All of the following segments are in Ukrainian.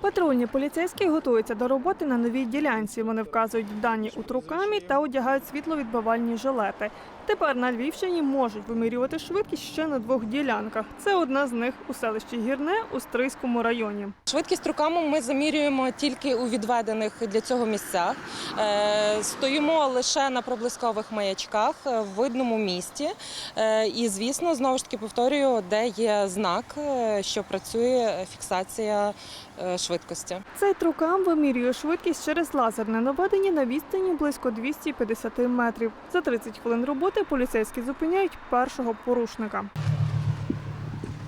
Патрульні поліцейські готуються до роботи на новій ділянці. Вони вказують дані у трукамі та одягають світловідбивальні жилети. Тепер на Львівщині можуть вимірювати швидкість ще на двох ділянках. Це одна з них у селищі Гірне у Стрийському районі. Швидкість руками ми замірюємо тільки у відведених для цього місцях. Е, Стоїмо лише на проблискових маячках в видному місті. Е, І, звісно, знову ж таки повторюю, де є знак, е, що працює фіксація швидкості. Цей трукам вимірює швидкість через лазерне наведення на відстані близько 250 метрів. За 30 хвилин роботи поліцейські зупиняють першого порушника.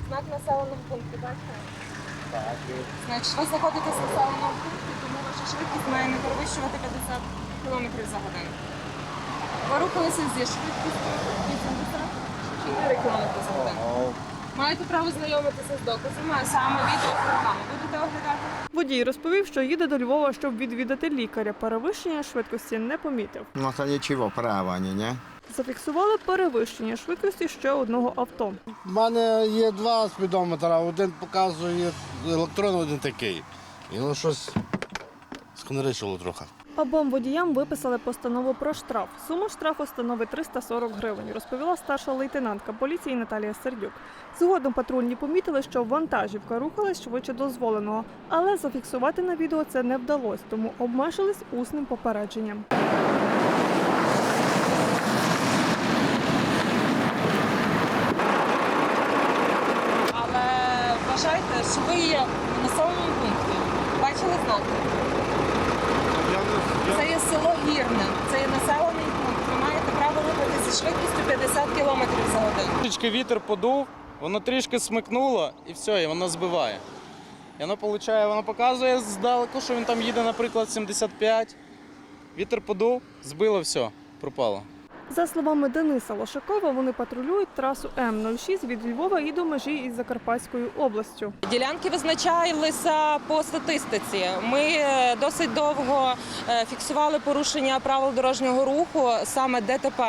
Знак населеного пункту, бачите? Так. Значить, ви знаходитесь в населеному пункті, тому ваша швидкість має не перевищувати 50 км за годину. Ви рухалися зі швидкістю 84 км за годину. Маєте право знайомитися з доказами, а саме відео з оглядати? Водій розповів, що їде до Львова, щоб відвідати лікаря. Перевищення швидкості не помітив. Ну це нічого, práva ні? Зафіксували перевищення швидкості ще одного авто. У мене є два спідометра, один показує електронний, один такий. І воно щось сконеричило трохи. Обом водіям виписали постанову про штраф. Сума штрафу становить 340 гривень, розповіла старша лейтенантка поліції Наталія Сердюк. Згодом патрульні помітили, що вантажівка рухалась швидше дозволеного, але зафіксувати на відео це не вдалося, тому обмежились усним попередженням. Але вважайте, що ви є в населеному пункті. Бачили знаки? Це є село Гірне, це є населений пункт. Ви маєте право рухати зі швидкістю 50 км за годину. Трішки вітер подув, воно трішки смикнуло і все, і воно збиває. І воно получає, воно показує здалеку, що він там їде, наприклад, 75. Вітер подув, збило все, пропало. За словами Дениса Лошакова, вони патрулюють трасу М06 від Львова і до межі із Закарпатською областю. Ділянки визначалися по статистиці. Ми е, досить довго е, фіксували порушення правил дорожнього руху, саме ДТП,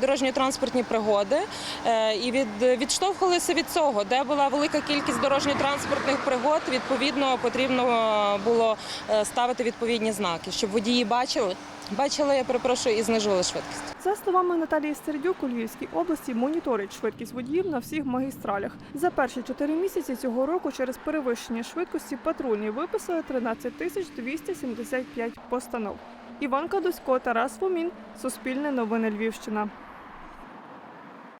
дорожньо-транспортні пригоди, е, і від, відштовхувалися від цього, де була велика кількість дорожньо-транспортних пригод. Відповідно, потрібно було е, ставити відповідні знаки, щоб водії бачили. Бачили, я перепрошую, і знижували швидкість. За словами Наталії Сердюк, у Львівській області моніторить швидкість водіїв на всіх магістралях. За перші чотири місяці цього року через перевищення швидкості патрульні виписали 13 тисяч 275 постанов. Іван Кадусько, Тарас Фомін, Суспільне новини Львівщина.